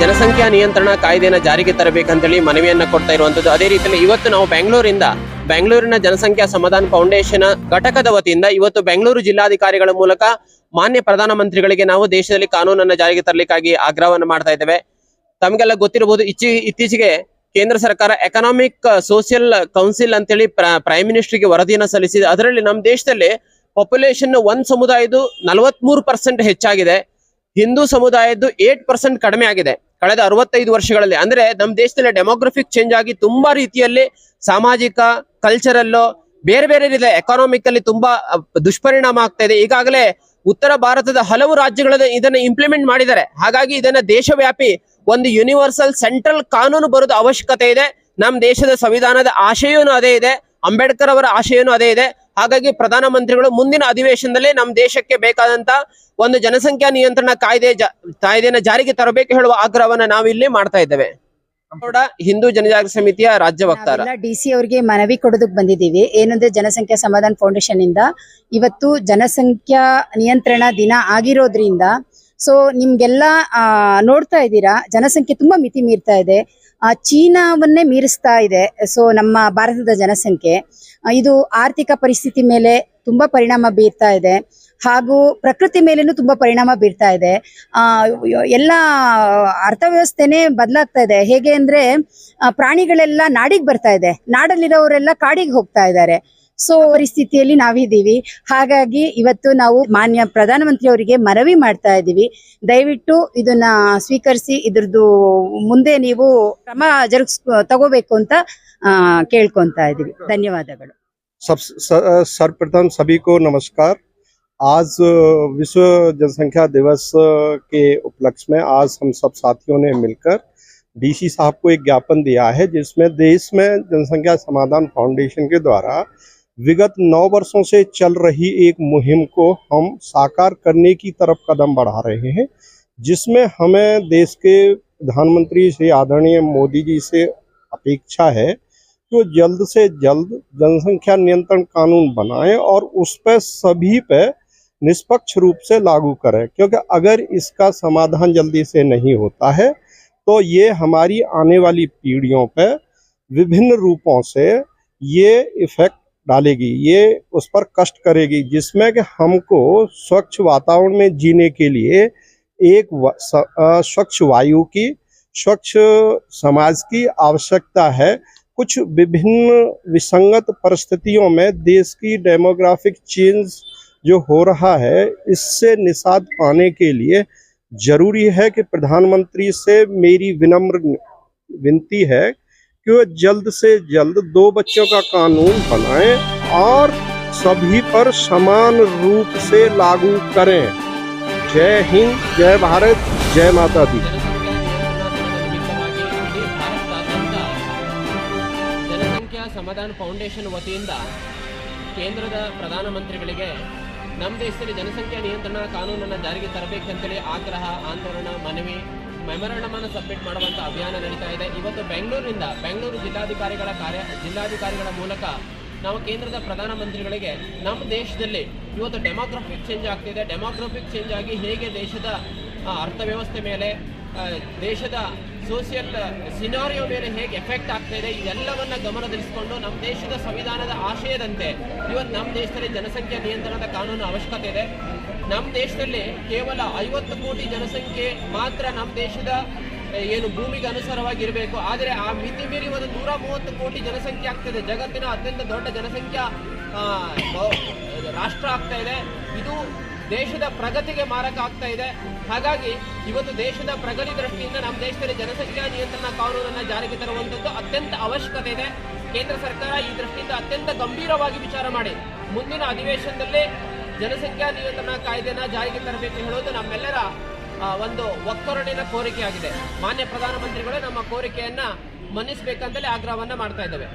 ಜನಸಂಖ್ಯಾ ನಿಯಂತ್ರಣ ಕಾಯ್ದೆಯನ್ನು ಜಾರಿಗೆ ತರಬೇಕಂತೇಳಿ ಮನವಿಯನ್ನ ಕೊಡ್ತಾ ಇರುವಂತದ್ದು. ಅದೇ ರೀತಿಯಲ್ಲಿ ಇವತ್ತು ನಾವು ಬೆಂಗಳೂರಿಂದ, ಬೆಂಗಳೂರಿನ ಜನಸಂಖ್ಯಾ ಸಮಾಧಾನ ಫೌಂಡೇಶನ್ ಘಟಕದ ವತಿಯಿಂದ ಇವತ್ತು ಬೆಂಗಳೂರು ಜಿಲ್ಲಾಧಿಕಾರಿಗಳ ಮೂಲಕ ಮಾನ್ಯ ಪ್ರಧಾನಮಂತ್ರಿಗಳಿಗೆ ನಾವು ದೇಶದಲ್ಲಿ ಕಾನೂನನ್ನ ಜಾರಿಗೆ ತರಲಿಕ್ಕಾಗಿ ಆಗ್ರಹವನ್ನು ಮಾಡ್ತಾ ಇದ್ದೇವೆ. ತಮಗೆಲ್ಲ ಗೊತ್ತಿರಬಹುದು, ಇಚ್ಚಿ, ಇತ್ತೀಚೆಗೆ ಕೇಂದ್ರ ಸರ್ಕಾರ ಎಕನಾಮಿಕ್ ಸೋಷಿಯಲ್ ಕೌನ್ಸಿಲ್ ಅಂತೇಳಿ ಪ್ರೈಮ್ ಮಿನಿಸ್ಟರ್ಗೆ ವರದಿಯನ್ನು ಸಲ್ಲಿಸಿದೆ. ಅದರಲ್ಲಿ ನಮ್ಮ ದೇಶದಲ್ಲಿ ಪಾಪ್ಯುಲೇಷನ್ ಒಂದು ಸಮುದಾಯದ್ದು ನಲವತ್ಮೂರು ಪರ್ಸೆಂಟ್ ಹೆಚ್ಚಾಗಿದೆ. ಹಿಂದೂ ಸಮುದಾಯದ್ದು ಏಟ್ ಪರ್ಸೆಂಟ್ ಕಡಿಮೆ ಆಗಿದೆ. ಕಳೆದ ಅರವತ್ತೈದು ವರ್ಷಗಳಲ್ಲಿ, ಅಂದ್ರೆ ನಮ್ಮ ದೇಶದಲ್ಲಿ ಡೆಮೋಗ್ರಫಿಕ್ ಚೇಂಜ್ ಆಗಿ ತುಂಬಾ ರೀತಿಯಲ್ಲಿ ಸಾಮಾಜಿಕ ಕಲ್ಚರಲ್ಲೋ ಬೇರೆ ಬೇರೆ ರೀತಿಯ ಎಕಾನಾಮಿಕ್ ಅಲ್ಲಿ ತುಂಬಾ ದುಷ್ಪರಿಣಾಮ ಆಗ್ತಾ ಇದೆ. ಈಗಾಗಲೇ ಉತ್ತರ ಭಾರತದ ಹಲವು ರಾಜ್ಯಗಳಲ್ಲಿ ಇದನ್ನ ಇಂಪ್ಲಿಮೆಂಟ್ ಮಾಡಿದ್ದಾರೆ. ಹಾಗಾಗಿ ಇದನ್ನ ದೇಶವ್ಯಾಪಿ ಒಂದು ಯೂನಿವರ್ಸಲ್ ಸೆಂಟ್ರಲ್ ಕಾನೂನು ಬರೋದು ಅವಶ್ಯಕತೆ ಇದೆ. ನಮ್ಮ ದೇಶದ ಸಂವಿಧಾನದ ಆಶಯವೂ ಅದೇ ಇದೆ. ಅಂಬೇಡ್ಕರ್ ಅವರ ಆಶಯವೂ ಅದೇ ಇದೆ. ಹಾಗಾಗಿ ಪ್ರಧಾನಮಂತ್ರಿಗಳು ಮುಂದಿನ ಅಧಿವೇಶನದಲ್ಲಿ ನಮ್ಮ ದೇಶಕ್ಕೆ ಬೇಕಾದಂತ ಒಂದು ಜನಸಂಖ್ಯಾ ನಿಯಂತ್ರಣ ಕಾಯ್ದೆ ಕಾಯ್ದೆನ ಜಾರಿಗೆ ತರಬೇಕು ಹೇಳುವ ಆಗ್ರಹವನ್ನ ನಾವಿಲ್ಲಿ ಮಾಡ್ತಾ ಇದ್ದೇವೆ. ಹಿಂದೂ ಜನಜಾಗೃತಿ ಸಮಿತಿಯ ರಾಜ್ಯ ವಕ್ತಾರ. ನಾವೆಲ್ಲ ಡಿ ಸಿ ಅವರಿಗೆ ಮನವಿ ಕೊಡೋದಕ್ಕೆ ಬಂದಿದ್ದೀವಿ. ಏನಂದ್ರೆ ಜನಸಂಖ್ಯಾ ಸಮಾಧಾನ ಫೌಂಡೇಶನ್ ಇಂದ ಇವತ್ತು ಜನಸಂಖ್ಯಾ ನಿಯಂತ್ರಣ ದಿನ ಆಗಿರೋದ್ರಿಂದ ಸೊ ನಿಮ್ಗೆಲ್ಲ ನೋಡ್ತಾ ಇದ್ದೀರಾ? ಜನಸಂಖ್ಯೆ ತುಂಬಾ ಮಿತಿ ಮೀರ್ತಾ ಇದೆ. ಚೀನಾವನ್ನೇ ಮೀರಿಸ್ತಾ ಇದೆ. ಸೊ ನಮ್ಮ ಭಾರತದ ಜನಸಂಖ್ಯೆ. ಇದು ಆರ್ಥಿಕ ಪರಿಸ್ಥಿತಿ ಮೇಲೆ ತುಂಬಾ ಪರಿಣಾಮ ಬೀರ್ತಾ ಇದೆ. ಹಾಗೂ ಪ್ರಕೃತಿ ಮೇಲೇನು ತುಂಬಾ ಪರಿಣಾಮ ಬೀರ್ತಾ ಇದೆ. ಆ, ಎಲ್ಲ ಅರ್ಥವ್ಯವಸ್ಥೆನೇ ಬದಲಾಗ್ತಾ ಇದೆ. ಹೇಗೆ ಅಂದ್ರೆ ಪ್ರಾಣಿಗಳೆಲ್ಲ ನಾಡಿಗೆ ಬರ್ತಾ ಇದೆ. ನಾಡಲ್ಲಿರೋರೆಲ್ಲ ಕಾಡಿಗೆ ಹೋಗ್ತಾ ಇದ್ದಾರೆ. ಸೊ ಪರಿಸ್ಥಿತಿಯಲ್ಲಿ ನಾವಿದ್ದೀವಿ ಹಾಗಾಗಿ ಇವತ್ತು ನಾವು ಮಾನ್ಯ ಪ್ರಧಾನಮಂತ್ರಿ ಅವರಿಗೆ ಮನವಿ ಮಾಡ್ತಾ ಇದ್ದೀವಿ ದಯವಿಟ್ಟು ಇದನ್ನ ಸ್ವೀಕರಿಸಿ ಇದ್ರದ್ದು ಮುಂದೆ ನೀವು ಕ್ರಮ ಜರುಗಿಸ್ ತಗೋಬೇಕು ಅಂತ ಆ, ಕೇಳ್ಕೊಂತಾ ಇದ್ದೀವಿ ಧನ್ಯವಾದಗಳು सब स- सर्वप्रथम सभी को नमस्कार आज अ, विश्व जनसंख्या दिवस अ, के उपलक्ष्य में आज हम सब साथियों ने मिलकर डीसी साहब को एक ज्ञापन दिया है जिसमें देश में जनसंख्या समाधान फाउंडेशन के द्वारा विगत नौ वर्षों से चल रही एक मुहिम को हम साकार करने की तरफ़ कदम बढ़ा रहे हैं, जिसमें हमें देश के प्रधानमंत्री श्री आदरणीय मोदी जी से अपेक्षा है कि वो जल्द से जल्द जनसंख्या नियंत्रण कानून बनाएँ और उस पर सभी पे निष्पक्ष रूप से लागू करें, क्योंकि अगर इसका समाधान जल्दी से नहीं होता है तो ये हमारी आने वाली पीढ़ियों पर विभिन्न रूपों से ये इफ़ेक्ट डालेगी। ये उस पर कष्ट करेगी, जिसमें कि हमको स्वच्छ वातावरण में जीने के लिए एक स्वच्छ वायु की, स्वच्छ समाज की आवश्यकता है। कुछ विभिन्न विसंगत परिस्थितियों में देश की डेमोग्राफिक चेंज जो हो रहा है, इससे निषाद पाने के लिए ज़रूरी है कि प्रधानमंत्री से मेरी विनम्र विनती है कि वो जल्द से जल्द दो बच्चों का कानून बनाएं और सभी पर समान रूप से लागू करें जय हिंद जय भारत जय माता दी ಜನಸಂಖ್ಯಾ ಸಮಾಧಾನ ಫೌಂಡೇಶನ್ ವತಿಯಿಂದ ಕೇಂದ್ರದ ಪ್ರಧಾನಮಂತ್ರಿಗಳಿಗೆ ನಮ್ಮ ದೇಶದಲ್ಲಿ ಜನಸಂಖ್ಯಾ ನಿಯಂತ್ರಣ ಕಾನೂನನ್ನು ಜಾರಿಗೆ ತರಬೇಕಂತೇಳಿ ಆಗ್ರಹ ಆಂದೋಲನ ಮನವಿ ಮೆಮೊರಂಡಮ್ ಅನ್ನು ಸಬ್ಮಿಟ್ ಮಾಡುವಂಥ ಅಭಿಯಾನ ನಡೀತಾ ಇದೆ. ಇವತ್ತು ಬೆಂಗಳೂರಿನಿಂದ ಬೆಂಗಳೂರು ಜಿಲ್ಲಾಧಿಕಾರಿಗಳ ಕಾರ್ಯ ಜಿಲ್ಲಾಧಿಕಾರಿಗಳ ಮೂಲಕ ನಾವು ಕೇಂದ್ರದ ಪ್ರಧಾನಮಂತ್ರಿಗಳಿಗೆ ನಮ್ಮ ದೇಶದಲ್ಲಿ ಇವತ್ತು ಡೆಮೋಗ್ರಫಿಕ್ ಚೇಂಜ್ ಆಗ್ತಿದೆ. ಡೆಮೋಗ್ರಫಿಕ್ ಚೇಂಜ್ ಆಗಿ ಹೇಗೆ ದೇಶದ ಅರ್ಥವ್ಯವಸ್ಥೆ ಮೇಲೆ ದೇಶದ ಸೋಷಿಯಲ್ ಸಿನಾರಿಯೋ ಮೇಲೆ ಹೇಗೆ ಎಫೆಕ್ಟ್ ಆಗ್ತಾ ಇದೆ, ಇದೆಲ್ಲವನ್ನ ಗಮನದಲ್ಲಿಸಿಕೊಂಡು ನಮ್ಮ ದೇಶದ ಸಂವಿಧಾನದ ಆಶಯದಂತೆ ಇವತ್ತು ನಮ್ಮ ದೇಶದಲ್ಲಿ ಜನಸಂಖ್ಯಾ ನಿಯಂತ್ರಣದ ಕಾನೂನು ಅವಶ್ಯಕತೆ ಇದೆ. ನಮ್ಮ ದೇಶದಲ್ಲಿ ಕೇವಲ ಐವತ್ತು ಕೋಟಿ ಜನಸಂಖ್ಯೆ ಮಾತ್ರ ನಮ್ಮ ದೇಶದ ಏನು ಭೂಮಿಗೆ ಅನುಸಾರವಾಗಿರಬೇಕು. ಆದರೆ ಆ ಮಿತಿ ಮೀರಿ ಒಂದು ನೂರ ಮೂವತ್ತು ಕೋಟಿ ಜನಸಂಖ್ಯೆ ಆಗ್ತಿದೆ. ಜಗತ್ತಿನ ಅತ್ಯಂತ ದೊಡ್ಡ ಜನಸಂಖ್ಯಾ ರಾಷ್ಟ್ರ ಆಗ್ತಾ ಇದೆ. ಇದು ದೇಶದ ಪ್ರಗತಿಗೆ ಮಾರಕ ಆಗ್ತಾ ಇದೆ. ಹಾಗಾಗಿ ಇವತ್ತು ದೇಶದ ಪ್ರಗತಿ ದೃಷ್ಟಿಯಿಂದ ನಮ್ಮ ದೇಶದಲ್ಲಿ ಜನಸಂಖ್ಯಾ ನಿಯಂತ್ರಣ ಕಾನೂನನ್ನು ಜಾರಿಗೆ ತರುವಂಥದ್ದು ಅತ್ಯಂತ ಅವಶ್ಯಕತೆ ಇದೆ. ಕೇಂದ್ರ ಸರ್ಕಾರ ಈ ದೃಷ್ಟಿಯಿಂದ ಅತ್ಯಂತ ಗಂಭೀರವಾಗಿ ವಿಚಾರ ಮಾಡಿ. ಮುಂದಿನ ಅಧಿವೇಶನದಲ್ಲಿ ಜನಸಂಖ್ಯಾ ನಿಯಂತ್ರಣ ಕಾಯ್ದೆನ ಜಾರಿಗೆ ತರಬೇಕು ಹೇಳೋದು ನಮ್ಮೆಲ್ಲರ ಒಂದು ಒಕ್ಕೊರಡಿನ ಕೋರಿಕೆಯಾಗಿದೆ. ಮಾನ್ಯ ಪ್ರಧಾನಮಂತ್ರಿಗಳೇ ನಮ್ಮ ಕೋರಿಕೆಯನ್ನ ಮನ್ನಿಸಬೇಕಂತಲೇ ಆಗ್ರಹವನ್ನ ಮಾಡ್ತಾ ಇದ್ದೇವೆ.